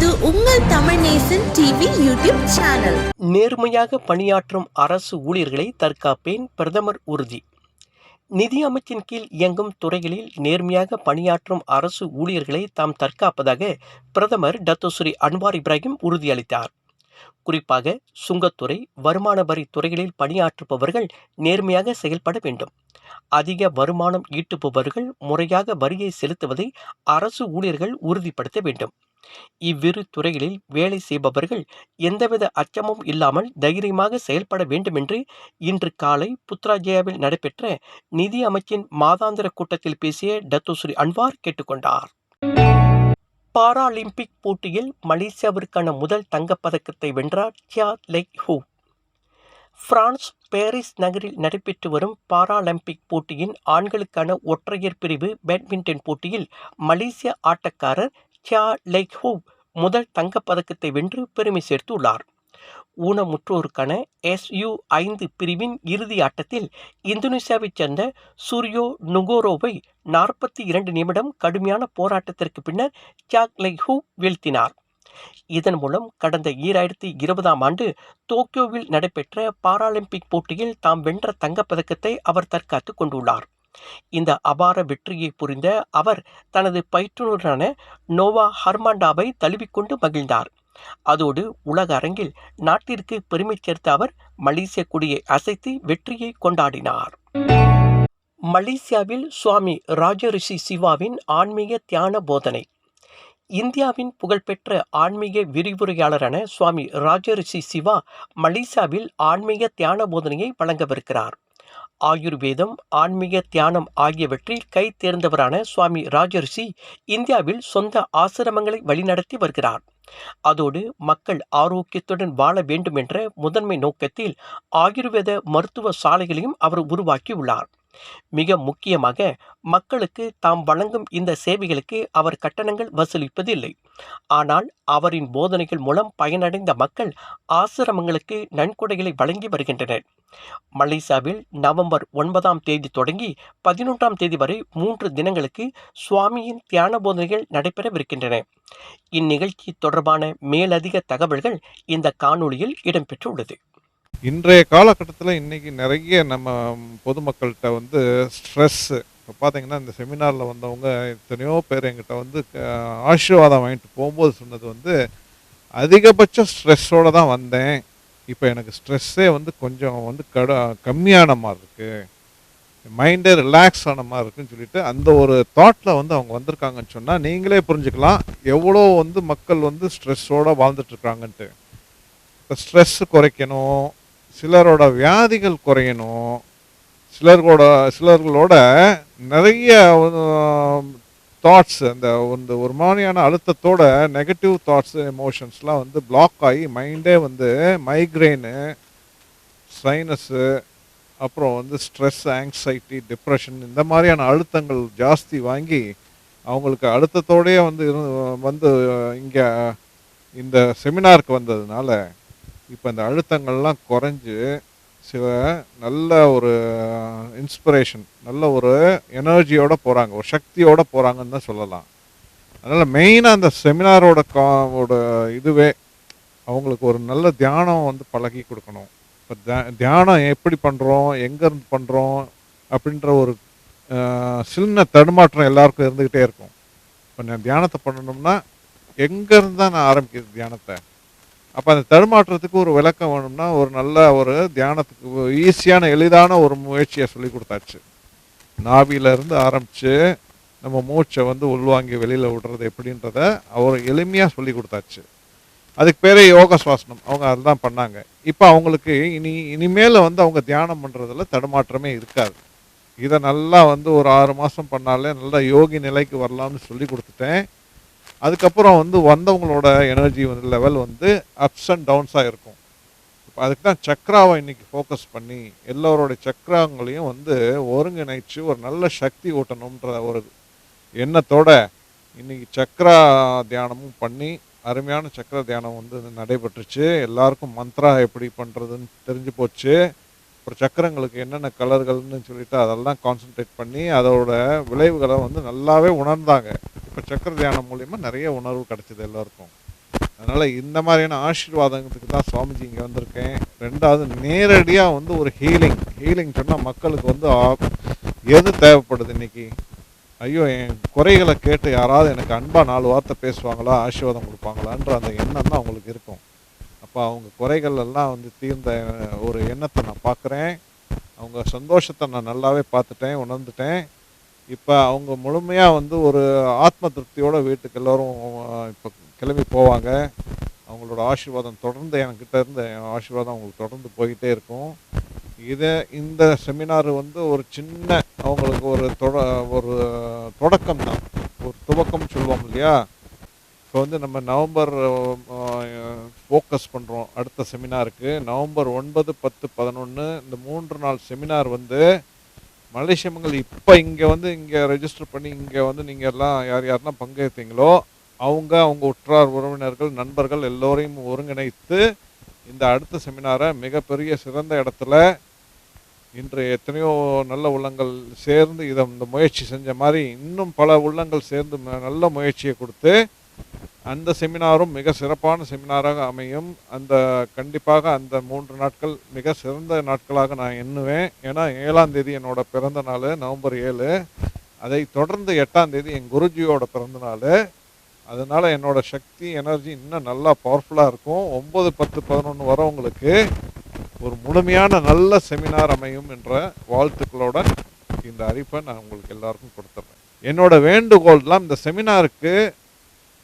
இது உங்கள் Tamil Nesan TV YouTube channel. நேர்மையாக பணியாற்றும் அரசு ஊழியர்களை தற்காப்பேன் பிரதமர் உறுதி. நிதி அமைச்சின் கீழ் இயங்கும் துறைகளில் நேர்மையாக பணியாற்றும் அரசு ஊழியர்களை தாம் தற்காப்பதாக பிரதமர் டத்தோஸ்ரீ அன்வார் இப்ராஹிம் உறுதியளித்தார். குறிப்பாக சுங்கத்துறை வருமான வரி துறைகளில் பணியாற்றுபவர்கள் நேர்மையாக செயல்பட வேண்டும். அதிக வருமானம் ஈட்டுபவர்கள் முறையாக வரியை செலுத்துவதை அரசு ஊழியர்கள் உறுதிப்படுத்த வேண்டும். இவ்விரு துறைகளில் வேலை செய்பவர்கள் எந்தவித அச்சமும் இல்லாமல் தைரியமாக செயல்பட வேண்டுமென்று இன்று காலை புத்ராஜயாவில் நடைபெற்ற நிதி அமைச்சின் மாதாந்திர கூட்டத்தில் பேசிய டத்தோஸ்ரீ அன்வார் கேட்டுக்கொண்டார். பாராலிம்பிக் போட்டியில் மலேசியாவிற்கான முதல் தங்கப்பதக்கத்தை வென்றார் Cheah Liek Hou. France Paris நகரில் நடைபெற்று வரும் பாராலிம்பிக் போட்டியின் ஆண்களுக்கான ஒற்றையர் பிரிவு பேட்மிண்டன் போட்டியில் மலேசிய ஆட்டக்காரர் சியா லெக் முதல் தங்கப்பதக்கத்தை வென்று பெருமை சேர்த்துள்ளார். ஊனமுற்றோருக்கான எஸ்யு ஐந்து பிரிவின் இறுதி ஆட்டத்தில் இந்தோனேசியாவைச் சேர்ந்த சூரியோ நுகோரோவை நாற்பத்தி இரண்டு நிமிடம் கடுமையான போராட்டத்திற்கு பின்னர் சாக் லைஹூ வீழ்த்தினார். இதன் மூலம் கடந்த ஈராயிரத்தி இருபதாம் ஆண்டு டோக்கியோவில் நடைபெற்ற பாராலிம்பிக் போட்டியில் தாம் வென்ற தங்கப்பதக்கத்தை அவர் தற்காத்து கொண்டுள்ளார். இந்த அபார வெற்றியை புரிந்த அவர் தனது பயிற்றுனரான நோவா ஹர்மாண்டாவை தழுவிக்கொண்டு மகிழ்ந்தார். அதோடு உலக அரங்கில் நாட்டிற்கு பெருமை சேர்த்த அவர் மலேசிய கொடியை அசைத்து வெற்றியை கொண்டாடினார். மலேசியாவில் சுவாமி ராஜரிஷி சிவாவின் ஆன்மீக தியான போதனை. இந்தியாவின் புகழ்பெற்ற ஆன்மீக விரிவுரையாளரான சுவாமி ராஜரிஷி சிவா மலேசியாவில் ஆன்மீக தியான போதனையை வழங்கவிருக்கிறார். ஆயுர்வேதம் ஆன்மீக தியானம் ஆகியவற்றில் கை தேர்ந்தவரான சுவாமி ராஜரிஷி இந்தியாவில் சொந்த ஆசிரமங்களை வழிநடத்தி வருகிறார். அதோடு மக்கள் ஆரோக்கியத்துடன் வாழ வேண்டும் என்ற முதன்மை நோக்கத்தில் ஆயுர்வேத மருத்துவ சாலைகளையும் அவர் உருவாக்கியுள்ளார். மிக முக்கியமாக மக்களுக்கு தாம் வழங்கும் இந்த சேவைகளுக்கு அவர் கட்டணங்கள் வசூலிப்பதில்லை. ஆனால் அவரின் போதனைகள் மூலம் பயனடைந்த மக்கள் ஆசிரமங்களுக்கு நன்கொடைகளை வழங்கி வருகின்றனர். மலேசியாவில் நவம்பர் ஒன்பதாம் தேதி தொடங்கி பதினொன்றாம் தேதி வரை மூன்று தினங்களுக்கு சுவாமியின் தியான போதனைகள் நடைபெறவிருக்கின்றன. இந்நிகழ்ச்சி தொடர்பான மேலதிக தகவல்கள் இந்த காணொளியில் இடம்பெற்றுள்ளது. இன்றைய காலகட்டத்தில் இன்றைக்கி நிறைய நம்ம பொதுமக்கள்கிட்ட வந்து ஸ்ட்ரெஸ்ஸு இப்போ பார்த்தீங்கன்னா இந்த செமினாரில் வந்தவங்க எத்தனையோ பேர் எங்கிட்ட வந்து க- ஆசீர்வாதம் வாங்கிட்டு போகும்போது சொன்னது வந்து அதிகபட்ச ஸ்ட்ரெஸ்ஸோடு தான் வந்தேன். இப்போ எனக்கு ஸ்ட்ரெஸ்ஸே வந்து கொஞ்சம் வந்து கட கம்மியான மாதிரி இருக்குது மைண்டே ரிலாக்ஸ் ஆன மாதிரி இருக்குன்னு சொல்லிட்டு அந்த ஒரு தாட்டில் வந்து அவங்க வந்திருக்காங்கன்னு சொன்னால் நீங்களே புரிஞ்சுக்கலாம் எவ்வளோ வந்து மக்கள் வந்து ஸ்ட்ரெஸ்ஸோடு வாழ்ந்துட்டுருக்காங்கன்ட்டு இப்போ ஸ்ட்ரெஸ் குறைக்கணும் சிலரோட வியாதிகள் குறையணும். சிலர்களோட சிலர்களோட நிறைய தாட்ஸ் அந்த வந்து ஒரு மாதிரியான அழுத்தத்தோட நெகட்டிவ் தாட்ஸ் எமோஷன்ஸ்லாம் வந்து பிளாக் ஆகி மைண்டே வந்து மைக்ரெயின் சைனஸு அப்புறம் வந்து ஸ்ட்ரெஸ் ஆங்ஸைட்டி டிப்ரெஷன் இந்த மாதிரியான அழுத்தங்கள் ஜாஸ்தி வாங்கி அவங்களுக்கு அழுத்தத்தோடயே வந்து இருந்து வந்து இங்கே இந்த செமினாருக்கு வந்ததுனால இப்போ இந்த அழுத்தங்கள்லாம் குறைஞ்சு சில நல்ல ஒரு இன்ஸ்பிரேஷன் நல்ல ஒரு எனர்ஜியோட போகிறாங்க ஒரு சக்தியோட போகிறாங்கன்னு தான் சொல்லலாம். அதனால் மெயினாக அந்த செமினாரோட கா இதுவே அவங்களுக்கு ஒரு நல்ல தியானம் வந்து பழகி கொடுக்கணும். இப்போ தியானம் எப்படி பண்ணுறோம் எங்கேருந்து பண்ணுறோம் அப்படின்ற ஒரு சின்ன தடுமாற்றம் எல்லாருக்கும் இருந்துக்கிட்டே இருக்கும். இப்போ நான் தியானத்தை பண்ணணும்னா எங்கேருந்து தான் நான் ஆரம்பிக்கிறது தியானத்தை? அப்போ அந்த தடுமாற்றத்துக்கு ஒரு விளக்கம் வேணும்னா ஒரு நல்ல ஒரு தியானத்துக்கு ஈஸியான எளிதான ஒரு முயற்சியை சொல்லி கொடுத்தாச்சு. நாபியில இருந்து ஆரம்பித்து நம்ம மூச்சை வந்து உள்வாங்கி வெளியில் விடுறது எப்படின்றத அவர் எளிமையாக சொல்லி கொடுத்தாச்சு. அதுக்கு பேரே யோக சுவாசனம் அவங்க அதுதான் பண்ணாங்க. இப்போ அவங்களுக்கு இனி இனிமேல் வந்து அவங்க தியானம் பண்ணுறதுல தடுமாற்றமே இருக்காது. இதை நல்லா வந்து ஒரு ஆறு மாதம் பண்ணாலே நல்லா யோகி நிலைக்கு வரலாம்னு சொல்லி கொடுத்துட்டேன். அதுக்கப்புறம் வந்து வந்தவங்களோட எனர்ஜி வந்து லெவல் வந்து அப்ஸ் அண்ட் டவுன்ஸாக இருக்கும். இப்போ அதுக்கு தான் சக்ராவை இன்னைக்கு ஃபோக்கஸ் பண்ணி எல்லோரோட சக்கராங்களையும் வந்து ஒருங்கிணைச்சு ஒரு நல்ல சக்தி ஊட்டணுன்ற ஒரு எண்ணத்தோட இன்னைக்கு சக்ரா தியானமும் பண்ணி அருமையான சக்கர தியானம் வந்து நடைபெற்றுச்சு. எல்லாருக்கும் மந்த்ரா எப்படி பண்ணுறதுன்னு தெரிஞ்சு போச்சு. அப்புறம் சக்கரங்களுக்கு என்னென்ன கலர்கள்னு சொல்லிட்டு அதெல்லாம் கான்சென்ட்ரேட் பண்ணி அதோட விளைவுகளை வந்து நல்லாவே உணர்ந்தாங்க. இப்போ சக்கர தியானம் மூலிமா நிறைய உணர்வு கிடச்சிது எல்லாருக்கும். அதனால் இந்த மாதிரியான ஆசீர்வாதத்துக்கு தான் சுவாமிஜி இங்கே வந்திருக்கேன். ரெண்டாவது நேரடியாக வந்து ஒரு ஹீலிங் ஹீலிங் சொன்னால் மக்களுக்கு வந்து எது தேவைப்படுது இன்னைக்கு? ஐயோ என் குறைகளை கேட்டு யாராவது எனக்கு அன்பாக நாலு வார்த்தை பேசுவாங்களா ஆசீர்வாதம் கொடுப்பாங்களான்ற அந்த எண்ணம் தான் அவங்களுக்கு இருக்கும். அப்போ அவங்க குறைகள் எல்லாம் வந்து தீர்ந்த ஒரு எண்ணத்தை நான் பார்க்குறேன் அவங்க சந்தோஷத்தை நான் நல்லாவே பார்த்துட்டேன் உணர்ந்துட்டேன். இப்போ அவங்க முழுமையாக வந்து ஒரு ஆத்ம திருப்தியோடு வீட்டுக்கு எல்லோரும் இப்போ கிளம்பி போவாங்க. அவங்களோட ஆசீர்வாதம் தொடர்ந்து என்கிட்ட இருந்த என் ஆசீர்வாதம் அவங்களுக்கு தொடர்ந்து போயிட்டே இருக்கும். இதை இந்த செமினார் வந்து ஒரு சின்ன அவங்களுக்கு ஒரு தொட ஒரு தொடக்கம் தான். ஒரு துவக்கம் சொல்லுவோம் இல்லையா? இப்போ வந்து நம்ம நவம்பர் ஃபோக்கஸ் பண்ணுறோம் அடுத்த செமினாருக்கு. நவம்பர் ஒன்பது பத்து பதினொன்று இந்த மூன்று நாள் செமினார் வந்து மலேசியமங்கள் இப்போ இங்கே வந்து இங்கே ரெஜிஸ்டர் பண்ணி இங்கே வந்து நீங்கள் எல்லாம் யார் யாரெல்லாம் பங்கேற்றீங்களோ அவங்க அவங்க உற்றார் உறவினர்கள் நண்பர்கள் எல்லோரையும் ஒருங்கிணைத்து இந்த அடுத்த செமினாரை மிகப்பெரிய சிறந்த இடத்துல இன்று எத்தனையோ நல்ல உள்ளங்கள் சேர்ந்து இதை இந்த முயற்சி செஞ்ச மாதிரி இன்னும் பல உள்ளங்கள் சேர்ந்து ம- நல்ல முயற்சியை கொடுத்து அந்த செமினாரும் மிக சிறப்பான செமினாராக அமையும். அந்த கண்டிப்பாக அந்த மூன்று நாட்கள் மிக சிறந்த நாட்களாக நான் எண்ணுவேன். ஏன்னா ஏழாம் தேதி என்னோட பிறந்த நாள் நவம்பர் ஏழு. அதை தொடர்ந்து எட்டாம் தேதி என் குருஜியோட பிறந்த நாள். அதனால் என்னோட சக்தி எனர்ஜி இன்னும் நல்லா பவர்ஃபுல்லாக இருக்கும். ஒம்பது பத்து பதினொன்று வரவங்களுக்கு ஒரு முழுமையான நல்ல செமினார் அமையும் என்ற வாழ்த்துக்களோட இந்த அறிப்பை நான் உங்களுக்கு எல்லாருக்கும் கொடுத்துட்றேன் என்னோட வேண்டுகோள்லாம் இந்த செமினாருக்கு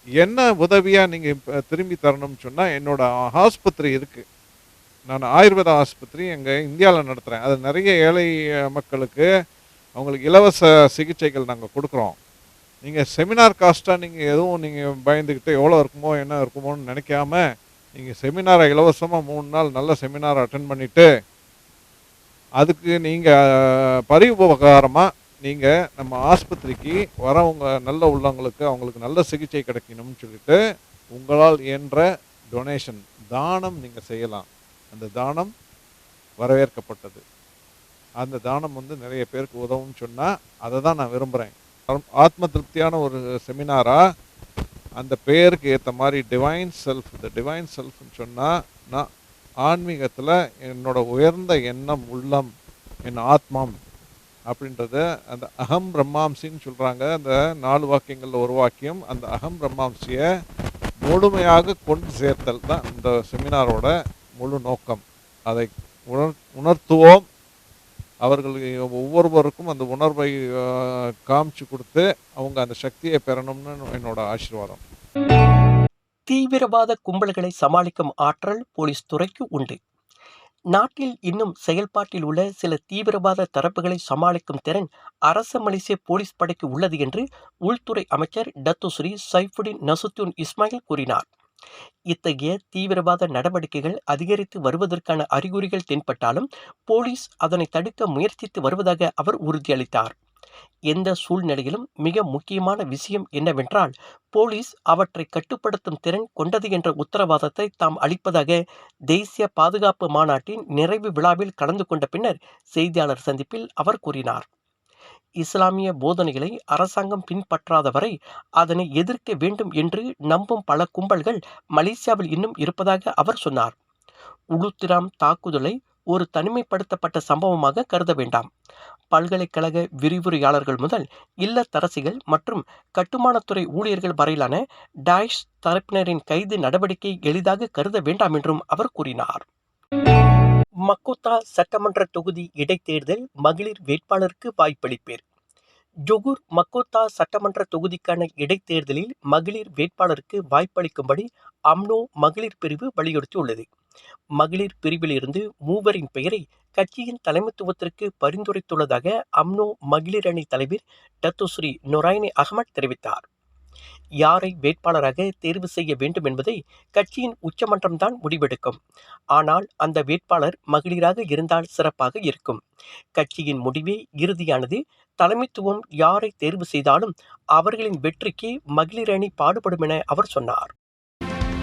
என்ன உதவியாக நீங்கள் திரும்பி தரணும்னு சொன்னால் என்னோட ஆஸ்பத்திரி இருக்குது நான் ஆயுர்வேத ஆஸ்பத்திரி எங்கள் இந்தியாவில் நடத்துகிறேன் அது நிறைய ஏழை மக்களுக்கு அவங்களுக்கு இலவச சிகிச்சைகள் நாங்கள் கொடுக்குறோம். நீங்கள் செமினார் காஸ்ட்டாக நீங்கள் எதுவும் நீங்கள் பயந்துக்கிட்டு எவ்வளோ இருக்குமோ என்ன இருக்குமோன்னு நினைக்காம நீங்கள் செமினாரை இலவசமாக மூணு நாள் நல்ல செமினார் அட்டன் பண்ணிவிட்டு அதுக்கு நீங்கள் பரிவுபகாரமாக நீங்கள் நம்ம ஆஸ்பத்திரிக்கு வரவங்க நல்ல உள்ளவங்களுக்கு அவங்களுக்கு நல்ல சிகிச்சை கிடைக்கணும்னு சொல்லிட்டு உங்களால் இயன்ற டொனேஷன் தானம் நீங்கள் செய்யலாம். அந்த தானம் வரவேற்கப்பட்டது. அந்த தானம் வந்து நிறைய பேருக்கு உதவும்னு சொன்னால் அதை தான் நான் விரும்புகிறேன் ஆத்ம திருப்தியான ஒரு செமினாரா அந்த பெயருக்கு ஏற்ற மாதிரி டிவைன் செல்ஃப் இந்த டிவைன் செல்ஃப்னு சொன்னால் நான் ஆன்மீகத்தில் என்னோட உயர்ந்த எண்ணம் உள்ளம் என் ஆத்மம் அப்படின்றத அந்த அகம் பிரம்மாம்சின்னு சொல்கிறாங்க அந்த நாலு வாக்கியங்களில் ஒரு வாக்கியம் அந்த அகம் பிரம்மாம்சியை முழுமையாக கொண்டு சேர்த்தல் தான் இந்த செமினாரோட முழு நோக்கம். அதை உணர் உணர்த்துவோம். அவர்கள் ஒவ்வொருவருக்கும் அந்த உணர்வை காமிச்சு கொடுத்து அவங்க அந்த சக்தியை பெறணும்னு என்னோட ஆசீர்வாதம். தீவிரவாத கும்பல்களை சமாளிக்கும் ஆற்றல் போலீஸ் துறைக்கு உண்டு. நாட்டில் இன்னும் செயல்பாட்டில் உள்ள சில தீவிரவாத தரப்புகளை சமாளிக்கும் திறன் அரச மலேசிய போலீஸ் படைக்கு உள்ளது என்று உள்துறை அமைச்சர் டத்துஸ்ரீ சைஃபுடின் நசுத்துன் இஸ்மாயில் கூறினார். இத்தகைய தீவிரவாத நடவடிக்கைகள் அதிகரித்து வருவதற்கான அறிகுறிகள் தென்பட்டாலும் போலீஸ் அதனை தடுக்க முயற்சித்து வருவதாக அவர் உறுதியளித்தார். எந்த சூழ்நிலையிலும் மிக முக்கியமான விஷயம் என்னவென்றால் போலீஸ் அவற்றை கட்டுப்படுத்தும் திறன் கொண்டது என்ற உத்தரவாதத்தை தாம் அளிப்பதாக தேசிய பாதுகாப்பு மாநாட்டின் நிறைவு விழாவில் கலந்து கொண்ட பின்னர் செய்தியாளர் சந்திப்பில் அவர் கூறினார். இஸ்லாமிய போதனைகளை அரசாங்கம் பின்பற்றாத வரை அதனை எதிர்க்க வேண்டும் என்று நம்பும் பல கும்பல்கள் மலேசியாவில் இன்னும் இருப்பதாக அவர் சொன்னார். உளுத்திராம் தாக்குதலை ஒரு தனிமைப்படுத்தப்பட்ட சம்பவமாக கருத வேண்டாம். பல்கலைக்கழக விரிவுரையாளர்கள் முதல் இல்லத்தரசிகள் மற்றும் கட்டுமானத்துறை ஊழியர்கள் வரையிலான டாய்ஷ் தரப்பினரின் கைது நடவடிக்கை எளிதாக கருத வேண்டாம் என்றும் அவர் கூறினார். மக்கோத்தா சட்டமன்ற தொகுதி இடைத்தேர்தல் மகளிர் வேட்பாளருக்கு வாய்ப்பளிப்பேர். ஜொகூர் மக்கோத்தா சட்டமன்ற தொகுதிக்கான இடைத்தேர்தலில் மகளிர் வேட்பாளருக்கு வாய்ப்பளிக்கும்படி அம்னோ மகளிர் பிரிவு வலியுறுத்தியுள்ளது. மகளிர் பிரிவிலிருந்து மூவரின் பெயரை கட்சியின் தலைமைத்துவத்திற்கு பரிந்துரைத்துள்ளதாக அம்னோ மகளிர் அணி தலைவர் டத்துஸ்ரீ நொராயினி அகமட் தெரிவித்தார். யாரை வேட்பாளராக தேர்வு செய்ய வேண்டும் என்பதை கட்சியின் உச்சமன்றம்தான் முடிவெடுக்கும். ஆனால் அந்த வேட்பாளர் மகளிராக இருந்தால் சிறப்பாக இருக்கும். கட்சியின் முடிவே இறுதியானது. தலைமைத்துவம் யாரை தேர்வு செய்தாலும் அவர்களின் வெற்றிக்கு மகளிர் அணி பாடுபடும் என அவர் சொன்னார்.